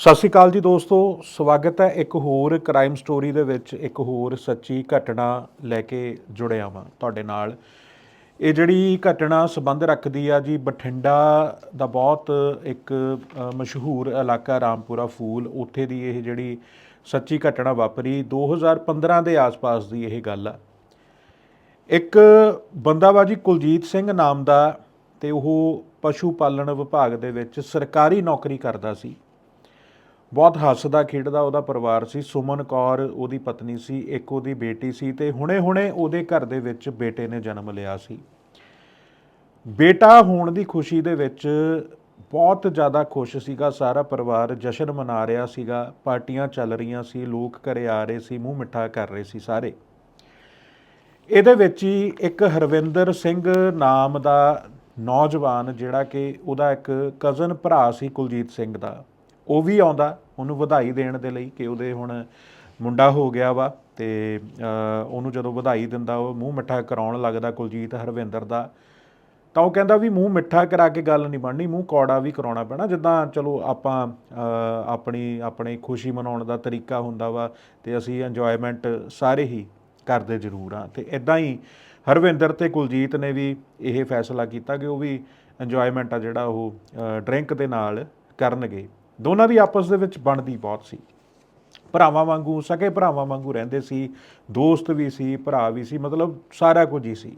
ਸਤਿ ਸ਼੍ਰੀ ਅਕਾਲ ਜੀ ਦੋਸਤੋ, ਸਵਾਗਤ ਹੈ ਇੱਕ ਹੋਰ ਕ੍ਰਾਈਮ ਸਟੋਰੀ ਦੇ ਵਿੱਚ, ਇੱਕ ਹੋਰ ਸੱਚੀ ਘਟਨਾ ਲੈ ਕੇ ਜੁੜਿਆ ਵਾਂ ਤੁਹਾਡੇ ਨਾਲ। ਇਹ ਜਿਹੜੀ ਘਟਨਾ ਸੰਬੰਧ ਰੱਖਦੀ ਆ ਜੀ, ਬਠਿੰਡਾ ਦਾ ਬਹੁਤ ਇੱਕ ਮਸ਼ਹੂਰ ਇਲਾਕਾ ਰਾਮਪੁਰਾ ਫੂਲ, ਉੱਥੇ ਦੀ ਇਹ ਜਿਹੜੀ ਸੱਚੀ ਘਟਨਾ ਵਾਪਰੀ 2015 ਦੇ ਆਸ-ਪਾਸ ਦੀ ਇਹ ਗੱਲ ਆ। ਇੱਕ ਬੰਦਾ ਵਾ ਜੀ ਕੁਲਜੀਤ ਸਿੰਘ ਨਾਮ ਦਾ ਤੇ ਉਹ ਪਸ਼ੂ ਪਾਲਣ ਵਿਭਾਗ ਦੇ ਵਿੱਚ ਸਰਕਾਰੀ ਨੌਕਰੀ ਕਰਦਾ ਸੀ। ਬਹੁਤ ਹੱਸਦਾ ਖੇਡਦਾ ਉਹਦਾ ਪਰਿਵਾਰ ਸੀ। ਸੁਮਨ ਕੌਰ ਉਹਦੀ ਪਤਨੀ ਸੀ, ਇੱਕ ਉਹਦੀ ਬੇਟੀ ਸੀ ਤੇ ਹੁਣੇ-ਹੁਣੇ ਉਹਦੇ ਘਰ ਦੇ ਵਿੱਚ ਬੇਟੇ ਨੇ ਜਨਮ ਲਿਆ ਸੀ। ਬੇਟਾ ਹੋਣ ਦੀ ਖੁਸ਼ੀ ਦੇ ਵਿੱਚ ਬਹੁਤ ਜ਼ਿਆਦਾ ਖੁਸ਼ ਸੀਗਾ। ਸਾਰਾ ਪਰਿਵਾਰ ਜਸ਼ਨ ਮਨਾ ਰਿਹਾ ਸੀਗਾ। ਪਾਰਟੀਆਂ ਚੱਲ ਰਹੀਆਂ ਸੀ, ਲੋਕ ਘਰੇ ਆ ਰਹੇ ਸੀ, ਮੂੰਹ ਮਿੱਠਾ ਕਰ ਰਹੇ ਸੀ ਸਾਰੇ। ਇਹਦੇ ਵਿੱਚ ਹੀ ਇੱਕ ਹਰਵਿੰਦਰ ਸਿੰਘ ਨਾਮ ਦਾ ਨੌਜਵਾਨ ਜਿਹੜਾ ਕਿ ਉਹਦਾ ਇੱਕ ਕਜ਼ਨ ਭਰਾ ਸੀ ਕੁਲਜੀਤ ਸਿੰਘ ਦਾ, ਉਹ ਵੀ ਆਉਂਦਾ। ਉਹਨੂੰ ਵਧਾਈ ਦੇਣ ਦੇ ਲਈ ਕਿ ਉਹਦੇ ਹੁਣ ਮੁੰਡਾ ਹੋ ਗਿਆ ਵਾ ਤੇ ਉਹਨੂੰ ਜਦੋਂ ਵਧਾਈ ਦਿੰਦਾ, ਉਹ ਮੂੰਹ ਮਿੱਠਾ ਕਰਾਉਣ ਲੱਗਦਾ ਕੁਲਜੀਤ ਹਰਵਿੰਦਰ ਦਾ, ਤਾਂ ਉਹ ਕਹਿੰਦਾ ਵੀ ਮੂੰਹ ਮਿੱਠਾ ਕਰਾ ਕੇ ਗੱਲ ਨਹੀਂ ਬਣਨੀ, ਮੂੰਹ ਕੌੜਾ ਵੀ ਕਰਾਉਣਾ ਪੈਣਾ, ਜਿੱਦਾਂ ਚਲੋ ਆਪਾਂ ਆਪਣੀ ਆਪਣੀ ਖੁਸ਼ੀ ਮਨਾਉਣ ਦਾ ਤਰੀਕਾ ਹੁੰਦਾ ਵਾ ਤੇ ਅਸੀਂ ਇੰਜੋਇਮੈਂਟ ਸਾਰੇ ਹੀ ਕਰਦੇ ਜ਼ਰੂਰ ਆ ਤੇ ਇਦਾਂ ਹੀ ਹਰਵਿੰਦਰ ਤੇ ਕੁਲਜੀਤ ਨੇ ਵੀ ਇਹ ਫੈਸਲਾ ਕੀਤਾ ਕਿ ਉਹ ਵੀ ਇੰਜੋਇਮੈਂਟ ਆ ਜਿਹੜਾ ਉਹ ਡਰਿੰਕ ਦੇ ਨਾਲ ਕਰਨਗੇ। ਦੋਨਾਂ ਦੀ ਆਪਸ ਦੇ ਵਿੱਚ ਬਣਦੀ ਬਹੁਤ ਸੀ। ਭਰਾਵਾਂ ਵਾਂਗੂ ਸਕੇ ਭਰਾਵਾਂ ਵਾਂਗੂ ਰਹਿੰਦੇ ਸੀ, ਦੋਸਤ ਵੀ ਸੀ, ਭਰਾ ਵੀ ਸੀ, ਮਤਲਬ ਸਾਰਾ ਕੁਝ ਹੀ ਸੀ।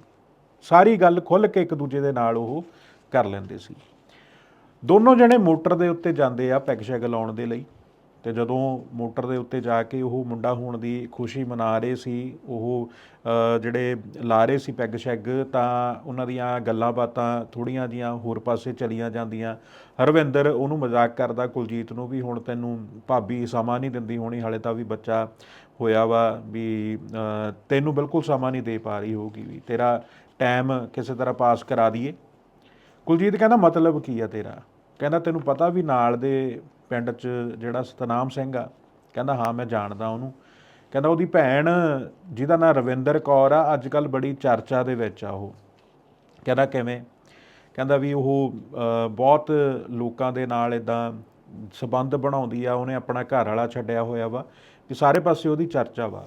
ਸਾਰੀ ਗੱਲ ਖੁੱਲ ਕੇ ਇੱਕ ਦੂਜੇ ਦੇ ਨਾਲ ਉਹ ਕਰ ਲੈਂਦੇ ਸੀ। ਦੋਨੋਂ ਜਣੇ ਮੋਟਰ ਦੇ ਉੱਤੇ ਜਾਂਦੇ ਆ ਪੈਗ ਸ਼ੈਗ ਲਾਉਣ ਦੇ ਲਈ। ਤੇ ਜਦੋਂ ਮੋਟਰ ਦੇ ਉੱਤੇ ਜਾ ਕੇ ਉਹ ਮੁੰਡਾ ਹੋਣ ਦੀ ਖੁਸ਼ੀ ਮਨਾ ਰਹੇ ਸੀ, ਉਹ ਜਿਹੜੇ ਲਾ ਰਹੇ ਸੀ ਪੈਗ ਸ਼ੈਗ, ਤਾਂ ਉਹਨਾਂ ਦੀਆਂ ਗੱਲਾਂ ਬਾਤਾਂ ਥੋੜੀਆਂ ਜੀਆਂ ਹੋਰ ਪਾਸੇ ਚਲੀਆਂ ਜਾਂਦੀਆਂ। ਹਰਵਿੰਦਰ ਉਹਨੂੰ ਮਜ਼ਾਕ ਕਰਦਾ, ਕੁਲਜੀਤ ਨੂੰ ਵੀ ਹੁਣ ਤੈਨੂੰ ਭਾਬੀ ਸਮਾਂ ਨਹੀਂ ਦਿੰਦੀ ਹੋਣੀ, ਹਾਲੇ ਤਾਂ ਵੀ ਬੱਚਾ ਹੋਇਆ ਵਾ ਵੀ ਤੈਨੂੰ ਬਿਲਕੁਲ ਸਮਾਂ ਨਹੀਂ ਦੇ ਪਾ ਰਹੀ ਹੋਊਗੀ ਵੀ, ਤੇਰਾ ਟਾਈਮ ਕਿਸੇ ਤਰ੍ਹਾਂ ਪਾਸ ਕਰਾ ਦਈਏ। ਕੁਲਜੀਤ ਕਹਿੰਦਾ, ਮਤਲਬ ਕੀ ਆ ਤੇਰਾ? ਕਹਿੰਦਾ, ਤੈਨੂੰ ਪਤਾ ਵੀ ਨਾਲ ਦੇ ਪਿੰਡ 'ਚ ਜਿਹੜਾ ਸਤਨਾਮ ਸਿੰਘ ਆ? ਕਹਿੰਦਾ, ਹਾਂ, ਮੈਂ ਜਾਣਦਾ ਉਹਨੂੰ। ਕਹਿੰਦਾ, ਉਹਦੀ ਭੈਣ, ਜਿਹਦਾ ਨਾਂ ਰਵਿੰਦਰ ਕੌਰ ਆ ਅੱਜ ਕੱਲ ਬੜੀ ਚਰਚਾ ਦੇ ਵਿੱਚ ਆ ਉਹ। ਕਹਿੰਦਾ, ਕਿਵੇਂ? ਕਹਿੰਦਾ ਵੀ ਉਹ ਬਹੁਤ ਲੋਕਾਂ ਦੇ ਨਾਲ ਇਦਾਂ ਸਬੰਧ ਬਣਾਉਂਦੀ ਆ, ਉਹਨੇ ਆਪਣਾ ਘਰ ਵਾਲਾ ਛੱਡਿਆ ਹੋਇਆ ਵਾ, ਵੀ ਸਾਰੇ ਪਾਸੇ ਉਹਦੀ ਚਰਚਾ ਵਾ।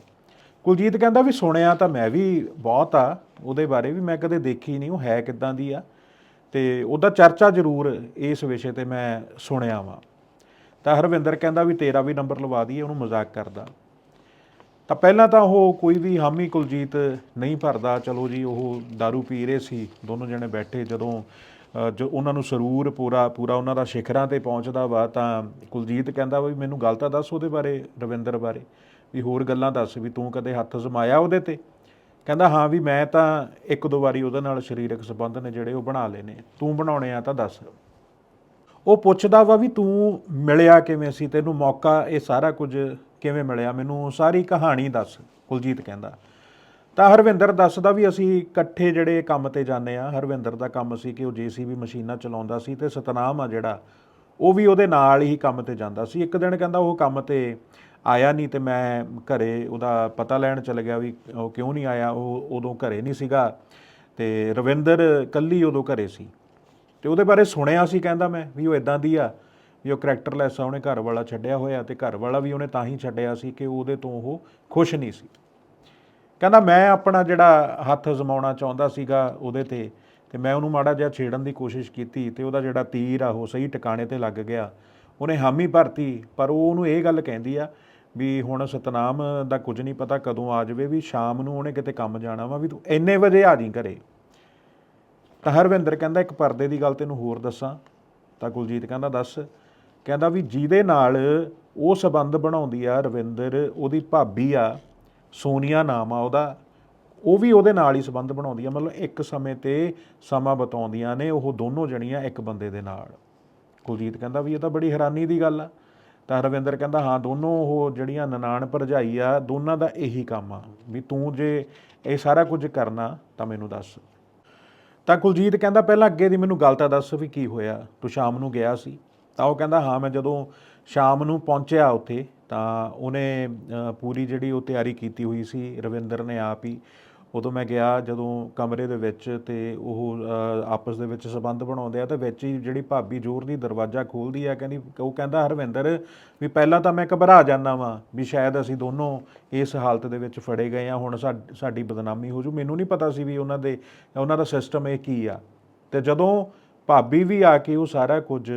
ਕੁਲਜੀਤ ਕਹਿੰਦਾ ਵੀ ਸੁਣਿਆ ਤਾਂ ਮੈਂ ਵੀ ਬਹੁਤ ਆ, ਉਹਦੇ ਬਾਰੇ ਵੀ ਮੈਂ ਕਦੇ ਦੇਖੀ ਨਹੀਂ, ਉਹ ਹੈ ਕਿੱਦਾਂ ਦੀ ਆ? ਤੇ ਉਹਦਾ ਚਰਚਾ ਜ਼ਰੂਰ ਇਸ ਵਿਸ਼ੇ ਤੇ ਮੈਂ ਸੁਣਿਆ ਵਾਂ। ਤਾਂ ਹਰਵਿੰਦਰ ਕਹਿੰਦਾ ਵੀ ਤੇਰਾ ਵੀ ਨੰਬਰ ਲਵਾ ਦਈਏ ਉਹਨੂੰ ਮਜ਼ਾਕ ਕਰਦਾ। ਤਾਂ ਪਹਿਲਾਂ ਤਾਂ ਉਹ ਕੋਈ ਵੀ ਹਾਮੀ ਕੁਲਜੀਤ ਨਹੀਂ ਭਰਦਾ ਚਲੋ ਜੀ ਉਹ दारू ਪੀ ਰਹੇ ਸੀ ਦੋਨੋਂ ਜਣੇ ਬੈਠੇ ਜਦੋਂ ਅ, ਜੋ ਉਹਨਾਂ ਨੂੰ ਸਰੂਰ ਪੂਰਾ ਪੂਰਾ ਉਹਨਾਂ ਦਾ ਸਿਖਰਾਂ ਤੇ ਪਹੁੰਚਦਾ ਵਾ ਤਾਂ ਕੁਲਜੀਤ ਕਹਿੰਦਾ ਵੀ ਮੈਨੂੰ ਗੱਲ ਤਾਂ ਦੱਸ ਉਹਦੇ ਬਾਰੇ ਰਵਿੰਦਰ ਬਾਰੇ ਵੀ ਹੋਰ ਗੱਲਾਂ ਦੱਸ ਵੀ ਤੂੰ ਕਦੇ ਹੱਥ ਜ਼ਮਾਇਆ ਉਹਦੇ ਤੇ? ਕਹਿੰਦਾ, ਹਾਂ ਵੀ ਮੈਂ ਤਾਂ ਇੱਕ ਦੋ ਵਾਰੀ ਉਹਦੇ ਨਾਲ ਸਰੀਰਕ ਸੰਬੰਧ ਨੇ ਜਿਹੜੇ ਉਹ ਬਣਾ ਲਏ ਨੇ। ਤੂੰ ਬਣਾਉਣੇ ਆ ਤਾਂ ਦੱਸ। ਉਹ ਪੁੱਛਦਾ ਵਾ ਵੀ ਤੂੰ ਮਿਲਿਆ ਕਿਵੇਂ ਸੀ? ਤੈਨੂੰ ਮੌਕਾ, ਇਹ ਸਾਰਾ ਕੁਝ ਕਿਵੇਂ ਮਿਲਿਆ? ਮੈਨੂੰ ਸਾਰੀ ਕਹਾਣੀ ਦੱਸ, ਕੁਲਜੀਤ ਕਹਿੰਦਾ। ਤਾਂ ਹਰਵਿੰਦਰ ਦੱਸਦਾ ਵੀ ਅਸੀਂ ਇਕੱਠੇ ਜਿਹੜੇ ਕੰਮ ਤੇ ਜਾਂਦੇ ਆ, ਹਰਵਿੰਦਰ ਦਾ ਕੰਮ ਸੀ ਕਿ ਉਹ ਜੀਸੀਬੀ ਮਸ਼ੀਨਾਂ ਚਲਾਉਂਦਾ ਸੀ ਤੇ ਸਤਨਾਮ ਆ ਜਿਹੜਾ, ਉਹ ਵੀ ਉਹਦੇ ਨਾਲ ਹੀ ਕੰਮ ਤੇ ਜਾਂਦਾ ਸੀ। ਇੱਕ ਦਿਨ ਕਹਿੰਦਾ ਉਹ ਕੰਮ ਤੇ ਆਇਆ ਨਹੀਂ ਤੇ ਮੈਂ ਘਰੇ ਉਹਦਾ ਪਤਾ ਲੈਣ ਚਲ ਗਿਆ ਵੀ ਉਹ ਕਿਉਂ ਨਹੀਂ ਆਇਆ, ਉਹ ਉਦੋਂ ਘਰੇ ਨਹੀਂ ਸੀਗਾ ਤੇ ਰਵਿੰਦਰ ਕੱਲੀ ਉਦੋਂ ਘਰੇ ਸੀ। ਤੇ ਉਹਦੇ ਬਾਰੇ ਸੁਣਿਆ ਸੀ ਕਹਿੰਦਾ ਮੈਂ ਵੀ ਉਹ ਇਦਾਂ ਦੀ ਆ, ਵੀ ਉਹ ਕਰੈਕਟਰਲੈਸ ਆ, ਉਹਨੇ ਘਰ ਵਾਲਾ ਛੱਡਿਆ ਹੋਇਆ ਤੇ ਘਰ ਵਾਲਾ ਵੀ ਉਹਨੇ ਤਾਂ ਹੀ ਛੱਡਿਆ ਸੀ ਕਿ ਉਹਦੇ ਤੋਂ ਉਹ ਖੁਸ਼ ਨਹੀਂ ਸੀ। ਕਹਿੰਦਾ ਮੈਂ ਆਪਣਾ ਜਿਹੜਾ ਹੱਥ ਜ਼ਮਾਉਣਾ ਚਾਹੁੰਦਾ ਸੀਗਾ ਉਹਦੇ ਤੇ ਤੇ ਮੈਂ ਉਹਨੂੰ ਮਾੜਾ ਜਿਹਾ ਛੇੜਨ ਦੀ ਕੋਸ਼ਿਸ਼ ਕੀਤੀ ਤੇ ਉਹਦਾ ਜਿਹੜਾ ਤੀਰ ਆ ਉਹ ਸਹੀ ਟਿਕਾਣੇ ਤੇ ਲੱਗ ਗਿਆ। ਉਹਨੇ ਹਾਮੀ ਭਰਤੀ ਪਰ ਉਹ ਉਹਨੂੰ ਇਹ ਗੱਲ ਕਹਿੰਦੀ ਆ ਵੀ ਹੁਣ ਸਤਨਾਮ ਦਾ ਕੁਝ ਨਹੀਂ ਪਤਾ ਕਦੋਂ ਆ ਜਾਵੇ, ਵੀ ਸ਼ਾਮ ਨੂੰ ਉਹਨੇ ਕਿਤੇ ਕੰਮ ਜਾਣਾ ਵਾ, ਵੀ ਤੂੰ ਇੰਨੇ ਵਜੇ ਆ ਜੀ ਘਰੇ। ਤਾਂ ਹਰਵਿੰਦਰ ਕਹਿੰਦਾ, ਇੱਕ ਪਰਦੇ ਦੀ ਗੱਲ ਤੈਨੂੰ ਹੋਰ ਦੱਸਾਂ। ਤਾਂ ਕੁਲਜੀਤ ਕਹਿੰਦਾ, ਦੱਸ। ਕਹਿੰਦਾ ਵੀ ਜਿਹਦੇ ਨਾਲ ਉਹ ਸਬੰਧ ਬਣਾਉਂਦੀ ਆ ਰਵਿੰਦਰ, ਉਹਦੀ ਭਾਬੀ ਆ, ਸੋਨੀਆ ਨਾਮ ਆ ਉਹਦਾ, ਉਹ ਵੀ ਉਹਦੇ ਨਾਲ ਹੀ ਸਬੰਧ ਬਣਾਉਂਦੀ ਆ। ਮਤਲਬ ਇੱਕ ਸਮੇਂ ਤੇ ਸਮਾਂ ਬਤਾਉਂਦੀਆਂ ਨੇ ਉਹ ਦੋਨੋਂ ਜਣੀਆਂ ਇੱਕ ਬੰਦੇ ਦੇ ਨਾਲ। ਕੁਲਜੀਤ ਕਹਿੰਦਾ ਵੀ ਇਹ ਤਾਂ ਬੜੀ ਹੈਰਾਨੀ ਦੀ ਗੱਲ ਆ। ਤਾਂ ਰਵਿੰਦਰ ਕਹਿੰਦਾ, ਹਾਂ, ਦੋਨੋਂ ਉਹ ਜਿਹੜੀਆਂ ਨਨਾਣ ਭਰਜਾਈ ਆ, ਦੋਨਾਂ ਦਾ ਇਹੀ ਕੰਮ ਆ, ਵੀ ਤੂੰ ਜੇ ਇਹ ਸਾਰਾ ਕੁਝ ਕਰਨਾ ਤਾਂ ਮੈਨੂੰ ਦੱਸ। ਤਾਂ ਕੁਲਜੀਤ ਕਹਿੰਦਾ, ਪਹਿਲਾਂ ਅੱਗੇ ਦੀ ਮੈਨੂੰ ਗੱਲ ਤਾਂ ਦੱਸ ਵੀ ਕੀ ਹੋਇਆ? ਤੂੰ ਸ਼ਾਮ ਨੂੰ ਗਿਆ ਸੀ? ਤਾਂ ਉਹ ਕਹਿੰਦਾ, ਹਾਂ, ਮੈਂ ਜਦੋਂ ਸ਼ਾਮ ਨੂੰ ਪਹੁੰਚਿਆ ਉੱਥੇ ਤਾਂ ਉਹਨੇ ਪੂਰੀ ਜਿਹੜੀ ਉਹ ਤਿਆਰੀ ਕੀਤੀ ਹੋਈ ਸੀ, ਰਵਿੰਦਰ ਨੇ ਆਪ ਹੀ ਉਦੋਂ ਮੈਂ ਗਿਆ ਜਦੋਂ ਕਮਰੇ ਦੇ ਵਿੱਚ ਤੇ ਉਹ ਆਪਸ ਦੇ ਵਿੱਚ ਸਬੰਧ ਬਣਾਉਂਦੇ ਆ ਤੇ ਵਿੱਚ ਹੀ ਜਿਹੜੀ ਭਾਬੀ ਜ਼ੋਰ ਦੀ ਦਰਵਾਜ਼ਾ ਖੋਲਦੀ ਆ, ਕਹਿੰਦੀ, ਉਹ ਕਹਿੰਦਾ, ਹਰਵਿੰਦਰ, ਵੀ ਪਹਿਲਾਂ ਤਾਂ ਮੈਂ ਘਬਰਾ ਜਾਂਦਾ ਵਾਂ ਵੀ ਸ਼ਾਇਦ ਅਸੀਂ ਦੋਨੋਂ ਇਸ ਹਾਲਤ ਦੇ ਵਿੱਚ ਫੜੇ ਗਏ ਆ, ਹੁਣ ਸਾ- ਸਾਡੀ ਬਦਨਾਮੀ ਹੋ ਜੂ। ਮੈਨੂੰ ਨਹੀਂ ਪਤਾ ਸੀ ਵੀ ਉਹਨਾਂ ਦੇ, ਉਹਨਾਂ ਦਾ ਸਿਸਟਮ ਇਹ ਕੀ ਆ। ਤੇ ਜਦੋਂ ਭਾਬੀ ਵੀ ਆ ਕੇ ਉਹ ਸਾਰਾ ਕੁਝ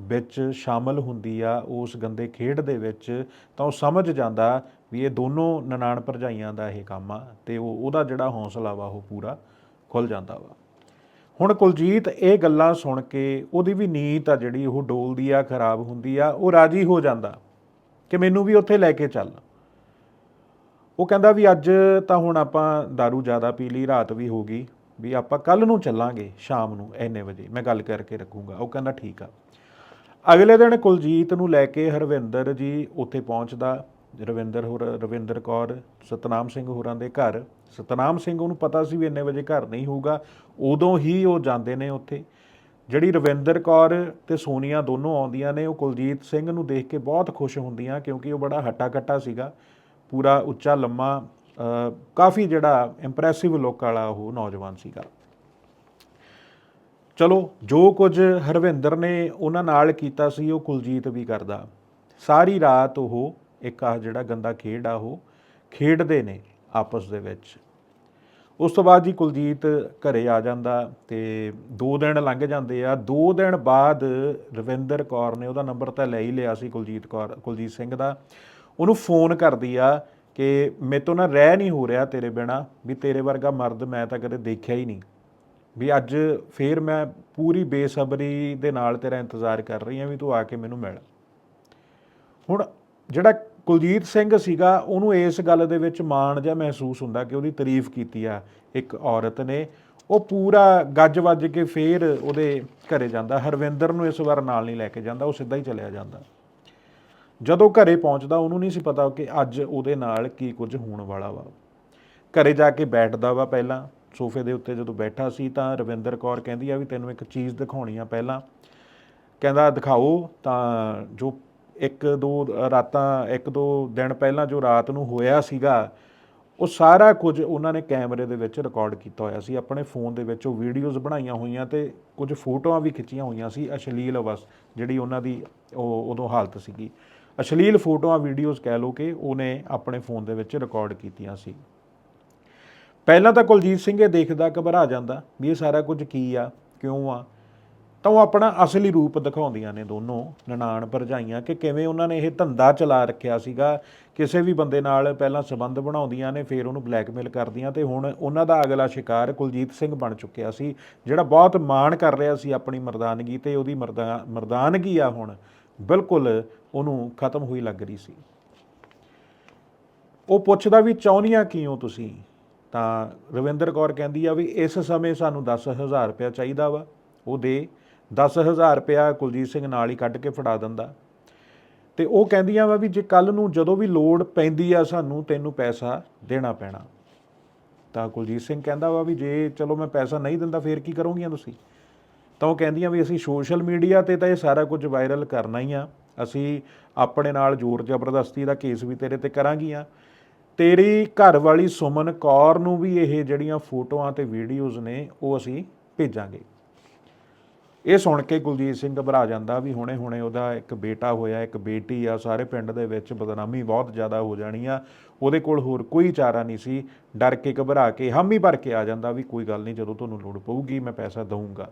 ਵਿੱਚ ਸ਼ਾਮਲ ਹੁੰਦੀ ਆ, ਉਸ ਗੰਦੇ ਖੇਡ ਦੇ ਵਿੱਚ, ਤਾਂ ਉਹ ਸਮਝ ਜਾਂਦਾ ਵੀ ਇਹ ਦੋਨੋਂ ਨਨਾਣ ਭਰਜਾਈਆਂ ਦਾ ਇਹ ਕੰਮ ਆ, ਤੇ ਉਹ ਉਹਦਾ ਜਿਹੜਾ ਹੌਸਲਾ ਵਾ, ਉਹ ਪੂਰਾ ਖੁੱਲ ਜਾਂਦਾ ਵਾ। ਹੁਣ ਕੁਲਜੀਤ ਇਹ ਗੱਲਾਂ ਸੁਣ ਕੇ ਉਹਦੀ ਵੀ ਨੀਤ ਆ ਜਿਹੜੀ, ਉਹ ਡੋਲਦੀ ਆ, ਖਰਾਬ ਹੁੰਦੀ ਆ, ਉਹ ਰਾਜੀ ਹੋ ਜਾਂਦਾ ਕਿ ਮੈਨੂੰ ਵੀ ਉੱਥੇ ਲੈ ਕੇ ਚੱਲ। ਉਹ ਕਹਿੰਦਾ ਵੀ ਅੱਜ ਤਾਂ ਹੁਣ ਆਪਾਂ दारू ਜ਼ਿਆਦਾ ਪੀ ਲਈ, ਰਾਤ ਵੀ ਹੋ ਗਈ, ਵੀ ਆਪਾਂ ਕੱਲ ਨੂੰ ਚੱਲਾਂਗੇ, ਸ਼ਾਮ ਨੂੰ, ਇੰਨੇ ਵਜੇ, ਮੈਂ ਗੱਲ ਕਰਕੇ ਰੱਖੂੰਗਾ। ਉਹ ਕਹਿੰਦਾ ਠੀਕ ਆ। ਅਗਲੇ ਦਿਨ ਕੁਲਜੀਤ ਨੂੰ ਲੈ ਕੇ ਹਰਵਿੰਦਰ ਜੀ ਉੱਥੇ ਪਹੁੰਚਦਾ। ਰਵਿੰਦਰ ਹੋਰ, ਰਵਿੰਦਰ ਕੌਰ, ਸਤਨਾਮ ਸਿੰਘ ਹੋਰਾਂ ਦੇ ਘਰ। ਸਤਨਾਮ ਸਿੰਘ ਉਹਨੂੰ ਪਤਾ ਸੀ ਵੀ ਇੰਨੇ ਵਜੇ ਘਰ ਨਹੀਂ ਹੋਊਗਾ। ਉਦੋਂ ਹੀ ਉਹ ਜਾਂਦੇ ਨੇ ਉੱਥੇ। ਜਿਹੜੀ ਰਵਿੰਦਰ ਕੌਰ ਤੇ ਸੋਨੀਆ ਦੋਨੋਂ ਆਉਂਦੀਆਂ ਨੇ, ਉਹ ਕੁਲਜੀਤ ਸਿੰਘ ਨੂੰ ਦੇਖ ਕੇ ਬਹੁਤ ਖੁਸ਼ ਹੁੰਦੀਆਂ ਕਿਉਂਕਿ ਉਹ ਬੜਾ ਹੱਟਾ ਕੱਟਾ ਸੀਗਾ। ਪੂਰਾ ਉੱਚਾ, ਲੰਮਾ ਕਾਫੀ ਜਿਹੜਾ ਇੰਪ੍ਰੈਸਿਵ ਲੁੱਕ ਵਾਲਾ ਉਹ ਨੌਜਵਾਨ ਸੀਗਾ। ਚਲੋ, ਜੋ ਕੁਝ ਹਰਵਿੰਦਰ ਨੇ ਉਹਨਾਂ ਨਾਲ ਕੀਤਾ ਸੀ, ਉਹ ਕੁਲਜੀਤ ਵੀ ਕਰਦਾ। ਸਾਰੀ ਰਾਤ ਉਹ ਇੱਕ ਆ ਜਿਹੜਾ ਗੰਦਾ ਖੇਡ ਆ, ਉਹ ਖੇਡਦੇ ਨੇ ਆਪਸ ਦੇ ਵਿੱਚ। ਉਸ ਤੋਂ ਬਾਅਦ ਜੀ ਕੁਲਜੀਤ ਘਰੇ ਆ ਜਾਂਦਾ ਤੇ 2 ਦਿਨ ਲੰਘ ਜਾਂਦੇ ਆ। 2 ਦਿਨ ਬਾਅਦ ਰਵਿੰਦਰ ਕੌਰ ਨੇ ਉਹਦਾ ਨੰਬਰ ਤਾਂ ਲੈ ਹੀ ਲਿਆ ਸੀ ਕੁਲਜੀਤ ਕੌਰ, ਕੁਲਜੀਤ ਸਿੰਘ ਦਾ। ਉਹਨੂੰ ਫੋਨ ਕਰਦੀ ਆ ਕਿ ਮੇਰੇ ਤੋਂ ਨਾ ਰਹਿ ਨਹੀਂ ਹੋ ਰਿਹਾ ਤੇਰੇ ਬਿਨਾ, ਵੀ ਤੇਰੇ ਵਰਗਾ ਮਰਦ ਮੈਂ ਤਾਂ ਕਦੇ ਦੇਖਿਆ ਹੀ ਨਹੀਂ। ਵੀ ਅੱਜ ਫੇਰ ਮੈਂ ਪੂਰੀ ਬੇਸਬਰੀ ਦੇ ਨਾਲ ਤੇਰਾ ਇੰਤਜ਼ਾਰ ਕਰ ਰਹੀ ਹਾਂ ਵੀ ਤੂੰ ਆ ਕੇ ਮੈਨੂੰ ਮਿਲ। ਹੁਣ ਜਿਹੜਾ ਕੁਲਜੀਤ ਸਿੰਘ ਸੀਗਾ, ਉਹਨੂੰ ਇਸ ਗੱਲ ਦੇ ਵਿੱਚ ਮਾਣ ਜਿਹਾ ਮਹਿਸੂਸ ਹੁੰਦਾ ਕਿ ਉਹਦੀ ਤਾਰੀਫ ਕੀਤੀ ਆ ਇੱਕ ਔਰਤ ਨੇ। ਉਹ ਪੂਰਾ ਗੱਜ ਵੱਜ ਕੇ ਫੇਰ ਉਹਦੇ ਘਰੇ ਜਾਂਦਾ। ਹਰਵਿੰਦਰ ਨੂੰ ਇਸ ਵਾਰ ਨਾਲ ਨਹੀਂ ਲੈ ਕੇ ਜਾਂਦਾ, ਉਹ ਸਿੱਧਾ ਹੀ ਚਲਿਆ ਜਾਂਦਾ। ਜਦੋਂ ਘਰੇ ਪਹੁੰਚਦਾ, ਉਹਨੂੰ ਨਹੀਂ ਸੀ ਪਤਾ ਕਿ ਅੱਜ ਉਹਦੇ ਨਾਲ ਕੀ ਕੁਝ ਹੋਣ ਵਾਲਾ ਵਾ। ਘਰੇ ਜਾ ਕੇ ਬੈਠਦਾ ਵਾ ਪਹਿਲਾਂ। ਸੋਫੇ ਦੇ ਉੱਤੇ ਜਦੋਂ ਬੈਠਾ ਸੀ ਤਾਂ ਰਵਿੰਦਰ ਕੌਰ ਕਹਿੰਦੀ ਆ ਵੀ ਤੈਨੂੰ ਇੱਕ ਚੀਜ਼ ਦਿਖਾਉਣੀ ਆ ਪਹਿਲਾਂ। ਕਹਿੰਦਾ, ਦਿਖਾਓ। ਤਾਂ ਜੋ ਇੱਕ ਦੋ ਰਾਤਾਂ, ਇੱਕ ਦੋ ਦਿਨ ਪਹਿਲਾਂ ਜੋ ਰਾਤ ਨੂੰ ਹੋਇਆ ਸੀਗਾ, ਉਹ ਸਾਰਾ ਕੁਝ ਉਹਨਾਂ ਨੇ ਕੈਮਰੇ ਦੇ ਵਿੱਚ ਰਿਕਾਰਡ ਕੀਤਾ ਹੋਇਆ ਸੀ। ਆਪਣੇ ਫੋਨ ਦੇ ਵਿੱਚ ਉਹ ਵੀਡੀਓਜ਼ ਬਣਾਈਆਂ ਹੋਈਆਂ ਤੇ ਕੁਝ ਫੋਟੋਆਂ ਵੀ ਖਿੱਚੀਆਂ ਹੋਈਆਂ ਸੀ ਅਸ਼ਲੀਲ ਅਵਸ, ਜਿਹੜੀ ਉਹਨਾਂ ਦੀ ਉਹ ਉਦੋਂ ਹਾਲਤ ਸੀਗੀ। ਅਸ਼ਲੀਲ ਫੋਟੋਆਂ, ਵੀਡੀਓਜ਼ ਕਹਿ ਲਓ ਕਿ ਉਹਨੇ ਆਪਣੇ ਫੋਨ ਦੇ ਵਿੱਚ ਰਿਕਾਰਡ ਕੀਤੀਆਂ ਸੀ। ਪਹਿਲਾਂ ਤਾਂ ਕੁਲਜੀਤ ਸਿੰਘ ਇਹ ਦੇਖਦਾ, ਘਬਰਾ ਜਾਂਦਾ ਵੀ ਇਹ ਸਾਰਾ ਕੁਝ ਕੀ ਆ, ਕਿਉਂ ਆ? ਤਾਂ ਉਹ ਆਪਣਾ ਅਸਲੀ ਰੂਪ ਦਿਖਾਉਂਦੀਆਂ ਨੇ ਦੋਨੋਂ, ਨਨਾਣ ਭਰਜਾਈਆਂ, ਕਿ ਕਿਵੇਂ ਉਹਨਾਂ ਨੇ ਇਹ ਧੰਦਾ ਚਲਾ ਰੱਖਿਆ ਸੀਗਾ। ਕਿਸੇ ਵੀ ਬੰਦੇ ਨਾਲ ਪਹਿਲਾਂ ਸਬੰਧ ਬਣਾਉਂਦੀਆਂ ਨੇ, ਫਿਰ ਉਹਨੂੰ ਬਲੈਕਮੇਲ ਕਰਦੀਆਂ ਤੇ ਹੁਣ ਉਹਨਾਂ ਦਾ ਅਗਲਾ ਸ਼ਿਕਾਰ ਕੁਲਜੀਤ ਸਿੰਘ ਬਣ ਚੁੱਕਿਆ ਸੀ, ਜਿਹੜਾ ਬਹੁਤ ਮਾਣ ਕਰ ਰਿਹਾ ਸੀ ਆਪਣੀ ਮਰਦਾਨਗੀ ਤੇ ਉਹਦੀ ਮਰਦਾ, ਮਰਦਾਨਗੀ ਆ ਹੁਣ, ਬਿਲਕੁਲ ਉਹਨੂੰ ਖਤਮ ਹੋਈ ਲੱਗ ਰਹੀ ਸੀ। ਉਹ ਪੁੱਛਦਾ ਵੀ ਚਾਹੁੰਦੀਆਂ ਕਿਉਂ ਤੁਸੀਂ? ਤਾਂ ਰਵਿੰਦਰ ਕੌਰ ਕਹਿੰਦੀ ਆ ਵੀ ਇਸ ਸਮੇਂ ਸਾਨੂੰ 10000 ਰੁਪਇਆ ਚਾਹੀਦਾ ਵਾ, ਉਹ ਦੇ। 10000 ਰੁਪਇਆ ਕੁਲਜੀਤ ਸਿੰਘ ਨਾਲ ਹੀ ਕੱਢ ਕੇ ਫੜਾ ਦਿੰਦਾ। ਤੇ ਉਹ ਕਹਿੰਦੀਆਂ ਵਾ ਵੀ ਜੇ ਕੱਲ ਨੂੰ ਜਦੋਂ ਵੀ ਲੋੜ ਪੈਂਦੀ ਆ ਸਾਨੂੰ, ਤੈਨੂੰ ਪੈਸਾ ਦੇਣਾ ਪੈਣਾ। ਤਾਂ ਕੁਲਜੀਤ ਸਿੰਘ ਕਹਿੰਦਾ ਵਾ ਵੀ ਜੇ ਚਲੋ ਮੈਂ ਪੈਸਾ ਨਹੀਂ ਦਿੰਦਾ, ਫੇਰ ਕੀ ਕਰੋਗੀਆਂ ਤੁਸੀਂ? ਤਾਂ ਉਹ ਕਹਿੰਦੀਆਂ ਵੀ ਅਸੀਂ ਸੋਸ਼ਲ ਮੀਡੀਆ ਤੇ ਤਾਂ ਇਹ ਸਾਰਾ ਕੁਝ ਵਾਇਰਲ ਕਰਨਾ ਹੀ ਆ। ਅਸੀਂ ਆਪਣੇ ਨਾਲ ਜ਼ੋਰ ਜ਼ਬਰਦਸਤੀ ਦਾ ਕੇਸ ਵੀ ਤੇਰੇ ਤੇ ਕਰਾਂਗੀਆਂ। ਤੇਰੀ ਘਰ ਵਾਲੀ ਸੁਮਨ ਕੌਰ ਨੂੰ ਵੀ ਇਹ ਜਿਹੜੀਆਂ ਫੋਟੋਆਂ ਤੇ ਵੀਡੀਓਜ਼ ਨੇ, ਉਹ ਅਸੀਂ ਭੇਜਾਂਗੇ। ਇਹ ਸੁਣ ਕੇ ਕੁਲਜੀਤ ਸਿੰਘ ਘਬਰਾ ਜਾਂਦਾ ਵੀ ਹੁਣੇ ਹੁਣੇ ਉਹਦਾ ਇੱਕ ਬੇਟਾ ਹੋਇਆ, ਇੱਕ ਬੇਟੀ ਆ, ਸਾਰੇ ਪਿੰਡ ਦੇ ਵਿੱਚ ਬਦਨਾਮੀ ਬਹੁਤ ਜ਼ਿਆਦਾ ਹੋ ਜਾਣੀ ਆ। ਉਹਦੇ ਕੋਲ ਹੋਰ ਕੋਈ ਚਾਰਾ ਨਹੀਂ ਸੀ। ਡਰ ਕੇ ਘਬਰਾ ਕੇ ਹਾਮੀ ਭਰ ਕੇ ਆ ਜਾਂਦਾ ਵੀ ਕੋਈ ਗੱਲ ਨਹੀਂ, ਜਦੋਂ ਤੁਹਾਨੂੰ ਲੋੜ ਪਊਗੀ ਮੈਂ ਪੈਸਾ ਦਊਂਗਾ।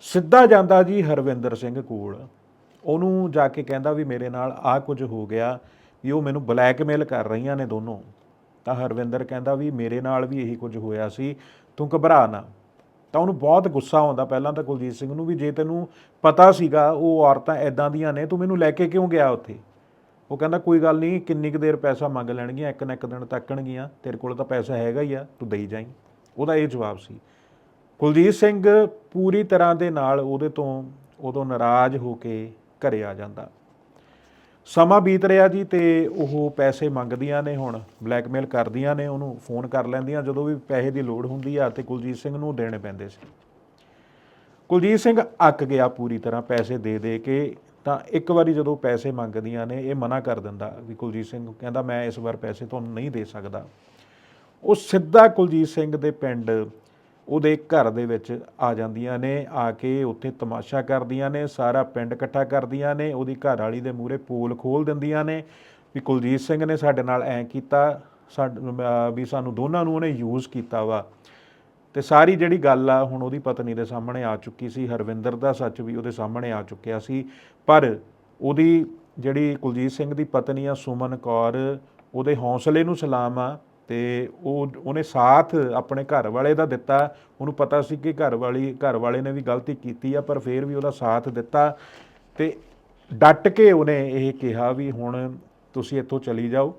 ਸਿੱਧਾ ਜਾਂਦਾ ਜੀ ਹਰਵਿੰਦਰ ਸਿੰਘ ਕੋਲ। ਉਹਨੂੰ ਜਾ ਕੇ ਕਹਿੰਦਾ ਵੀ ਮੇਰੇ ਨਾਲ ਆ ਕੁਝ ਹੋ ਗਿਆ। ਵੀ ਉਹ ਮੈਨੂੰ ਬਲੈਕਮੇਲ ਕਰ ਰਹੀਆਂ ਨੇ ਦੋਨੋਂ। ਤਾਂ ਹਰਵਿੰਦਰ ਕਹਿੰਦਾ ਵੀ ਮੇਰੇ ਨਾਲ ਵੀ ਇਹੀ ਕੁਝ ਹੋਇਆ ਸੀ, ਤੂੰ ਘਬਰਾ ਨਾ। ਤਾਂ ਉਹਨੂੰ ਬਹੁਤ ਗੁੱਸਾ ਆਉਂਦਾ ਪਹਿਲਾਂ ਤਾਂ ਕੁਲਜੀਤ ਸਿੰਘ ਨੂੰ ਵੀ ਜੇ ਤੈਨੂੰ ਪਤਾ ਸੀਗਾ ਉਹ ਔਰਤਾਂ ਐਦਾਂ ਦੀਆਂ ਨੇ, ਤੂੰ ਮੈਨੂੰ ਲੈ ਕੇ ਕਿਉਂ ਗਿਆ ਉੱਥੇ? ਉਹ ਕਹਿੰਦਾ, ਕੋਈ ਗੱਲ ਨਹੀਂ, ਕਿੰਨੀ ਕੁ ਦੇਰ ਪੈਸਾ ਮੰਗ ਲੈਣਗੀਆਂ, ਇੱਕ ਨਾ ਇੱਕ ਦਿਨ ਤੱਕਣਗੀਆਂ, ਤੇਰੇ ਕੋਲ ਤਾਂ ਪੈਸਾ ਹੈਗਾ ਹੀ ਆ, ਤੂੰ ਦੇਈ ਜਾਈਂ। ਉਹਦਾ ਇਹ ਜਵਾਬ ਸੀ। ਕੁਲਜੀਤ ਸਿੰਘ ਪੂਰੀ ਤਰ੍ਹਾਂ ਦੇ ਨਾਲ ਉਹਦੇ ਤੋਂ ਉਦੋਂ ਨਾਰਾਜ਼ ਹੋ ਕੇ ਘਰੇ ਆ ਜਾਂਦਾ। ਸਮਾਂ ਬੀਤ ਰਿਹਾ ਜੀ ਤੇ ਉਹ ਪੈਸੇ ਮੰਗਦੀਆਂ ਨੇ ਹੁਣ, ਬਲੈਕਮੇਲ ਕਰਦੀਆਂ ਨੇ, ਉਹਨੂੰ ਫੋਨ ਕਰ ਲੈਂਦੀਆਂ, ਜਦੋਂ ਵੀ ਪੈਸੇ ਦੀ ਲੋੜ ਹੁੰਦੀ ਆ ਤੇ ਕੁਲਜੀਤ ਸਿੰਘ ਨੂੰ ਦੇਣੇ ਪੈਂਦੇ ਸੀ। ਕੁਲਜੀਤ ਸਿੰਘ ਅੱਕ ਗਿਆ ਪੂਰੀ ਤਰ੍ਹਾਂ ਪੈਸੇ ਦੇ ਦੇ ਕੇ, ਤਾਂ ਇੱਕ ਵਾਰੀ ਜਦੋਂ ਪੈਸੇ ਮੰਗਦੀਆਂ ਨੇ, ਇਹ ਮਨਾ ਕਰ ਦਿੰਦਾ ਵੀ ਕੁਲਜੀਤ ਸਿੰਘ ਕਹਿੰਦਾ, ਮੈਂ ਇਸ ਵਾਰ ਪੈਸੇ ਤੁਹਾਨੂੰ ਨਹੀਂ ਦੇ ਸਕਦਾ। ਉਹ ਸਿੱਧਾ ਕੁਲਜੀਤ ਸਿੰਘ ਦੇ ਪਿੰਡ ਉਹਦੇ ਘਰ ਦੇ ਵਿੱਚ ਆ ਜਾਂਦੀਆਂ ਨੇ, ਆ ਕੇ ਉੱਥੇ ਤਮਾਸ਼ਾ ਕਰਦੀਆਂ ਨੇ, ਸਾਰਾ ਪਿੰਡ ਇਕੱਠਾ ਕਰਦੀਆਂ ਨੇ, ਉਹਦੀ ਘਰ ਵਾਲੀ ਦੇ ਮੂਹਰੇ ਪੋਲ ਖੋਲ ਦਿੰਦੀਆਂ ਨੇ ਵੀ ਕੁਲਜੀਤ ਸਿੰਘ ਨੇ ਸਾਡੇ ਨਾਲ ਐਂ ਕੀਤਾ, ਸਾਡ ਵੀ ਸਾਨੂੰ ਦੋਨਾਂ ਨੂੰ ਉਹਨੇ ਯੂਜ਼ ਕੀਤਾ ਵਾ। ਤੇ ਸਾਰੀ ਜਿਹੜੀ ਗੱਲ ਆ, ਹੁਣ ਉਹਦੀ ਪਤਨੀ ਦੇ ਸਾਹਮਣੇ ਆ ਚੁੱਕੀ ਸੀ, ਹਰਵਿੰਦਰ ਦਾ ਸੱਚ ਵੀ ਉਹਦੇ ਸਾਹਮਣੇ ਆ ਚੁੱਕਿਆ ਸੀ। ਪਰ ਉਹਦੀ ਜਿਹੜੀ ਕੁਲਜੀਤ ਸਿੰਘ ਦੀ ਪਤਨੀ ਆ, ਸੁਮਨ ਕੌਰ, ਉਹਦੇ ਹੌਸਲੇ ਨੂੰ ਸਲਾਮ ਆ ਤੇ ਉਹ ਉਹਨੇ ਸਾਥ ਆਪਣੇ ਘਰ ਵਾਲੇ ਦਾ ਦਿੱਤਾ। ਉਹਨੂੰ ਪਤਾ ਸੀ ਕਿ ਘਰ ਵਾਲੀ, ਘਰ ਵਾਲੇ ਨੇ ਵੀ ਗਲਤੀ ਕੀਤੀ ਆ, ਪਰ ਫਿਰ ਵੀ ਉਹਦਾ ਸਾਥ ਦਿੱਤਾ। ਤੇ ਡਟ ਕੇ ਉਹਨੇ ਇਹ ਕਿਹਾ ਵੀ ਹੁਣ ਤੁਸੀਂ ਇੱਥੋਂ ਚਲੀ ਜਾਓ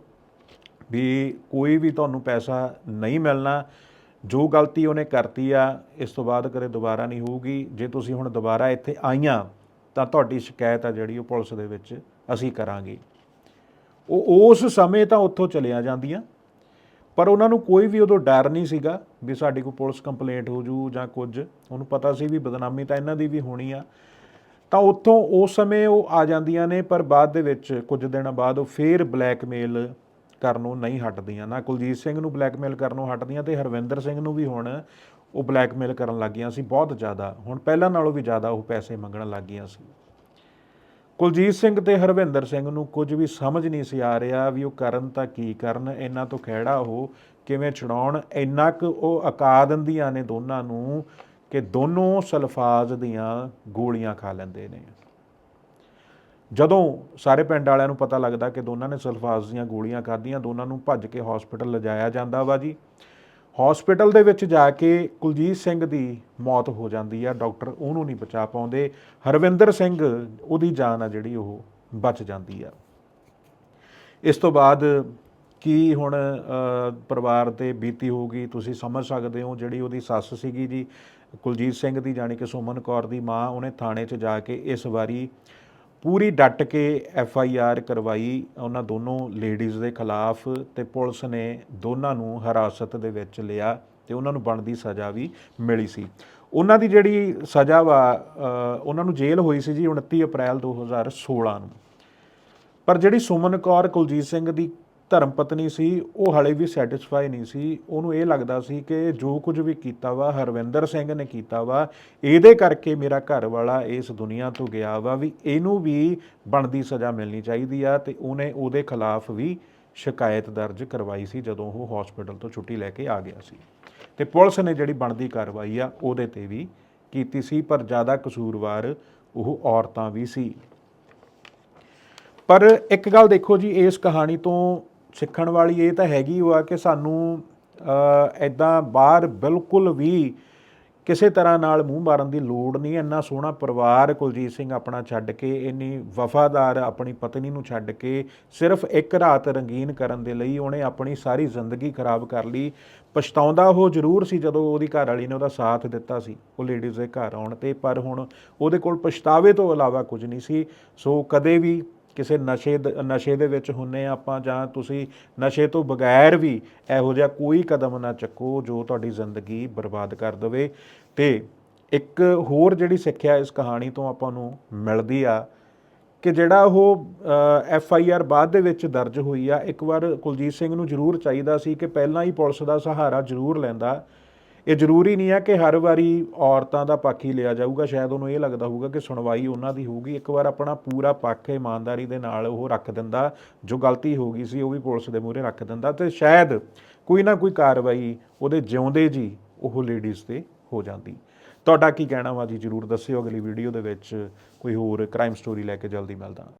ਵੀ ਕੋਈ ਵੀ ਤੁਹਾਨੂੰ ਪੈਸਾ ਨਹੀਂ ਮਿਲਣਾ। ਜੋ ਗਲਤੀ ਉਹਨੇ ਕਰਤੀ ਆ, ਇਸ ਤੋਂ ਬਾਅਦ ਕਦੇ ਦੁਬਾਰਾ ਨਹੀਂ ਹੋਊਗੀ। ਜੇ ਤੁਸੀਂ ਹੁਣ ਦੁਬਾਰਾ ਇੱਥੇ ਆਈਆਂ, ਤਾਂ ਤੁਹਾਡੀ ਸ਼ਿਕਾਇਤ ਆ ਜਿਹੜੀ ਉਹ ਪੁਲਿਸ ਦੇ ਵਿੱਚ ਅਸੀਂ ਕਰਾਂਗੇ। ਉਹ ਉਸ ਸਮੇਂ ਤਾਂ ਉੱਥੋਂ ਚਲਿਆ ਜਾਂਦੀਆਂ। ਪਰ ਉਹਨਾਂ ਨੂੰ ਕੋਈ ਵੀ ਉਦੋਂ ਡਰ ਨਹੀਂ ਸੀਗਾ ਵੀ ਸਾਡੀ ਕੋਈ ਪੁਲਿਸ ਕੰਪਲੇਂਟ ਹੋ ਜੂ ਜਾਂ ਕੁਝ। ਉਹਨੂੰ ਪਤਾ ਸੀ ਵੀ ਬਦਨਾਮੀ ਤਾਂ ਇਹਨਾਂ ਦੀ ਵੀ ਹੋਣੀ ਆ। ਤਾਂ ਉੱਥੋਂ ਉਸ ਸਮੇਂ ਉਹ ਆ ਜਾਂਦੀਆਂ ਨੇ, ਪਰ ਬਾਅਦ ਦੇ ਵਿੱਚ ਕੁਝ ਦਿਨਾਂ ਬਾਅਦ ਉਹ ਫੇਰ ਬਲੈਕਮੇਲ ਕਰਨੋਂ ਨਹੀਂ ਹਟਦੀਆਂ। ਨਾ ਕੁਲਜੀਤ ਸਿੰਘ ਨੂੰ ਬਲੈਕਮੇਲ ਕਰਨੋਂ ਹਟਦੀਆਂ ਤੇ ਹਰਵਿੰਦਰ ਸਿੰਘ ਨੂੰ ਵੀ ਹੁਣ ਉਹ ਬਲੈਕਮੇਲ ਕਰਨ ਲੱਗੀਆਂ ਸੀ ਬਹੁਤ ਜ਼ਿਆਦਾ। ਹੁਣ ਪਹਿਲਾਂ ਨਾਲੋਂ ਵੀ ਜ਼ਿਆਦਾ ਉਹ ਪੈਸੇ ਮੰਗਣ ਲੱਗੀਆਂ ਸੀ। ਕੁਲਜੀਤ ਸਿੰਘ ਤੇ ਹਰਵਿੰਦਰ ਸਿੰਘ ਨੂੰ ਕੁਝ ਵੀ ਸਮਝ ਨਹੀਂ ਸੀ ਆ ਰਿਹਾ ਵੀ ਉਹ ਕਰਨ ਤਾਂ ਕੀ ਕਰਨ, ਇਹਨਾਂ ਤੋਂ ਖਹਿੜਾ ਉਹ ਕਿਵੇਂ ਛਡਾਉਣ, ਇੰਨਾ ਕੁ ਉਹ ਅਕਾ ਦਿੰਦੀਆਂ ਨੇ ਦੋਨਾਂ ਨੂੰ ਕਿ ਦੋਨੋਂ ਸਲਫਾਜ਼ ਦੀਆਂ ਗੋਲੀਆਂ ਖਾ ਲੈਂਦੇ ਨੇ। ਜਦੋਂ ਸਾਰੇ ਪਿੰਡ ਵਾਲਿਆਂ ਨੂੰ ਪਤਾ ਲੱਗਦਾ ਕਿ ਦੋਨਾਂ ਨੇ ਸਲਫਾਜ਼ ਦੀਆਂ ਗੋਲੀਆਂ ਖਾਧੀਆਂ, ਦੋਨਾਂ ਨੂੰ ਭੱਜ ਕੇ ਹਸਪੀਟਲ ਲਿਜਾਇਆ ਜਾਂਦਾ ਵਾ ਜੀ। ਹਸਪੀਟਲ ਦੇ ਵਿੱਚ ਜਾ ਕੇ ਕੁਲਜੀਤ ਸਿੰਘ ਦੀ ਮੌਤ ਹੋ ਜਾਂਦੀ ਆ, ਡਾਕਟਰ ਉਹਨੂੰ ਨਹੀਂ ਬਚਾ ਪਾਉਂਦੇ। ਹਰਵਿੰਦਰ ਸਿੰਘ, ਉਹਦੀ ਜਾਨ ਆ ਜਿਹੜੀ ਉਹ ਬਚ ਜਾਂਦੀ ਆ। ਇਸ ਤੋਂ ਬਾਅਦ ਕੀ ਹੁਣ ਪਰਿਵਾਰ ਤੇ ਬੀਤੀ ਹੋਊਗੀ, ਤੁਸੀਂ ਸਮਝ ਸਕਦੇ ਹੋ ਜਿਹੜੀ ਉਹਦੀ ਸੱਸ ਸੀਗੀ ਜੀ, ਕੁਲਜੀਤ ਸਿੰਘ ਦੀ, ਜਾਣੀ ਕਿ ਸੁਮਨ ਕੌਰ ਦੀ ਮਾਂ, ਉਹਨੇ ਥਾਣੇ 'ਚ ਜਾ ਕੇ ਇਸ ਵਾਰੀ ਪੂਰੀ ਡਟ ਕੇ ਐਫ ਆਈ ਆਰ ਕਰਵਾਈ ਉਹਨਾਂ ਦੋਨੋਂ ਲੇਡੀਜ਼ ਦੇ ਖਿਲਾਫ ਤੇ ਪੁਲਿਸ ਨੇ ਦੋਨਾਂ ਨੂੰ ਹਿਰਾਸਤ ਦੇ ਵਿੱਚ ਲਿਆ ਤੇ ਉਹਨਾਂ ਨੂੰ ਬਣਦੀ ਸਜ਼ਾ ਵੀ ਮਿਲੀ ਸੀ। ਉਹਨਾਂ ਦੀ ਜਿਹੜੀ ਸਜ਼ਾ ਵਾ ਉਹਨਾਂ ਨੂੰ ਜੇਲ੍ਹ ਹੋਈ ਸੀ ਜੀ 29 ਅਪ੍ਰੈਲ 2016 ਨੂੰ। ਪਰ ਜਿਹੜੀ ਸੁਮਨ ਕੌਰ, ਕੁਲਜੀਤ ਸਿੰਘ ਦੀ ਧਰਮ ਪਤਨੀ ਸੀ, ਉਹ ਹਲੇ ਵੀ ਸੈਟੀਸਫਾਈ ਨਹੀਂ ਸੀ। ਉਹਨੂੰ ਇਹ ਲੱਗਦਾ ਸੀ ਕਿ ਜੋ ਕੁਝ ਵੀ ਕੀਤਾ ਵਾ, ਹਰਵਿੰਦਰ ਸਿੰਘ ਨੇ ਕੀਤਾ ਵਾ, ਇਹਦੇ ਕਰਕੇ ਮੇਰਾ ਘਰ ਵਾਲਾ ਇਸ ਦੁਨੀਆ ਤੋਂ ਗਿਆ ਵਾ ਵੀ ਇਹਨੂੰ ਵੀ ਬਣਦੀ ਸਜ਼ਾ ਮਿਲਣੀ ਚਾਹੀਦੀ ਆ ਤੇ ਉਹਨੇ ਉਹਦੇ ਖਿਲਾਫ ਵੀ ਸ਼ਿਕਾਇਤ ਦਰਜ ਕਰਵਾਈ ਸੀ ਜਦੋਂ ਉਹ ਹਸਪੀਟਲ ਤੋਂ ਛੁੱਟੀ ਲੈ ਕੇ ਆ ਗਿਆ ਸੀ। ਤੇ ਪੁਲਿਸ ਨੇ ਜਿਹੜੀ ਬਣਦੀ ਕਾਰਵਾਈ ਆ, ਉਹਦੇ ਤੇ ਵੀ ਕੀਤੀ ਸੀ, ਪਰ ਜ਼ਿਆਦਾ ਕਸੂਰਵਾਰ ਉਹ ਔਰਤਾਂ ਵੀ ਸੀ। ਪਰ ਇੱਕ ਗੱਲ ਦੇਖੋ ਜੀ, ਇਸ ਕਹਾਣੀ ਤੋਂ ਸਿੱਖਣ ਵਾਲੀ ਇਹ ਤਾਂ ਹੈਗੀ ਉਹ ਆ ਕਿ ਸਾਨੂੰ ਐਦਾਂ ਬਾਹਰ ਬਿਲਕੁਲ ਵੀ ਕਿਸੇ ਤਰ੍ਹਾਂ ਨਾਲ ਮੂੰਹ ਮਾਰਨ ਦੀ ਲੋੜ ਨਹੀਂ। ਇੰਨਾ ਸੋਹਣਾ ਪਰਿਵਾਰ ਕੁਲਜੀਤ ਸਿੰਘ ਆਪਣਾ ਛੱਡ ਕੇ, ਇੰਨੀ ਵਫਾਦਾਰ ਆਪਣੀ ਪਤਨੀ ਨੂੰ ਛੱਡ ਕੇ ਸਿਰਫ ਇੱਕ ਰਾਤ ਰੰਗੀਨ ਕਰਨ ਦੇ ਲਈ ਉਹਨੇ ਆਪਣੀ ਸਾਰੀ ਜ਼ਿੰਦਗੀ ਖਰਾਬ ਕਰ ਲਈ। ਪਛਤਾਉਂਦਾ ਉਹ ਜ਼ਰੂਰ ਸੀ ਜਦੋਂ ਉਹਦੀ ਘਰ ਵਾਲੀ ਨੇ ਉਹਦਾ ਸਾਥ ਦਿੱਤਾ ਸੀ। ਉਹ ਲੇਡੀਜ਼ ਦੇ ਘਰ ਆਉਣ ਤੇ, ਪਰ ਹੁਣ ਉਹਦੇ ਕੋਲ ਪਛਤਾਵੇ ਤੋਂ ਇਲਾਵਾ ਕੁਝ ਨਹੀਂ ਸੀ। ਸੋ ਕਦੇ ਵੀ ਕਿਸੇ ਨਸ਼ੇ ਦ- ਨਸ਼ੇ ਦੇ ਵਿੱਚ ਹੁੰਨੇ ਆਪਾਂ ਜਾਂ ਤੁਸੀਂ ਨਸ਼ੇ ਤੋਂ ਬਗੈਰ ਵੀ ਇਹੋ ਜਿਹਾ ਕੋਈ ਕਦਮ ਨਾ ਚੱਕੋ ਜੋ ਤੁਹਾਡੀ ਜ਼ਿੰਦਗੀ ਬਰਬਾਦ ਕਰ ਦੇਵੇ। ਤੇ ਇੱਕ ਹੋਰ ਜਿਹੜੀ ਸਿੱਖਿਆ ਇਸ ਕਹਾਣੀ ਤੋਂ ਆਪਾਂ ਨੂੰ ਮਿਲਦੀ ਆ ਕਿ ਜਿਹੜਾ ਉਹ ਐਫ ਆਈ ਆਰ ਬਾਅਦ ਦੇ ਵਿੱਚ ਦਰਜ ਹੋਈ ਆ, ਇੱਕ ਵਾਰ ਕੁਲਜੀਤ ਸਿੰਘ ਨੂੰ ਜ਼ਰੂਰ ਚਾਹੀਦਾ ਸੀ ਕਿ ਪਹਿਲਾਂ ਹੀ ਪੁਲਿਸ ਦਾ ਸਹਾਰਾ ਜ਼ਰੂਰ ਲੈਂਦਾ ਇਹ ਜ਼ਰੂਰੀ ਨਹੀਂ ਹੈ ਕਿ ਹਰ ਵਾਰੀ ਔਰਤਾਂ ਦਾ ਪੱਖ ਹੀ ਲਿਆ ਜਾਊਗਾ, ਸ਼ਾਇਦ ਉਹਨੂੰ ਇਹ ਲੱਗਦਾ ਹੋਊਗਾ ਕਿ ਸੁਣਵਾਈ ਉਹਨਾਂ ਦੀ ਹੋਊਗੀ। ਇੱਕ ਵਾਰ ਆਪਣਾ ਪੂਰਾ ਪੱਖ ਇਮਾਨਦਾਰੀ ਦੇ ਨਾਲ ਉਹ ਰੱਖ ਦਿੰਦਾ, ਜੋ ਗਲਤੀ ਹੋ ਗਈ ਸੀ ਉਹ ਵੀ ਪੁਲਿਸ ਦੇ ਮੂਹਰੇ ਰੱਖ ਦਿੰਦਾ ਤੇ ਸ਼ਾਇਦ ਕੋਈ ਨਾ ਕੋਈ ਕਾਰਵਾਈ ਉਹਦੇ ਜਿਉਂਦੇ ਜੀ ਉਹ ਲੇਡੀਜ਼ ਤੇ ਹੋ ਜਾਂਦੀ। ਤੁਹਾਡਾ ਕੀ ਕਹਿਣਾ ਵਾ ਜੀ? ਜਰੂਰ ਦੱਸਿਓ ਅਗਲੀ ਵੀਡੀਓ ਦੇ ਵਿੱਚ ਕੋਈ ਹੋਰ ਕ੍ਰਾਈਮ ਸਟੋਰੀ ਲੈ ਕੇ ਜਲਦੀ ਮਿਲਦਾ।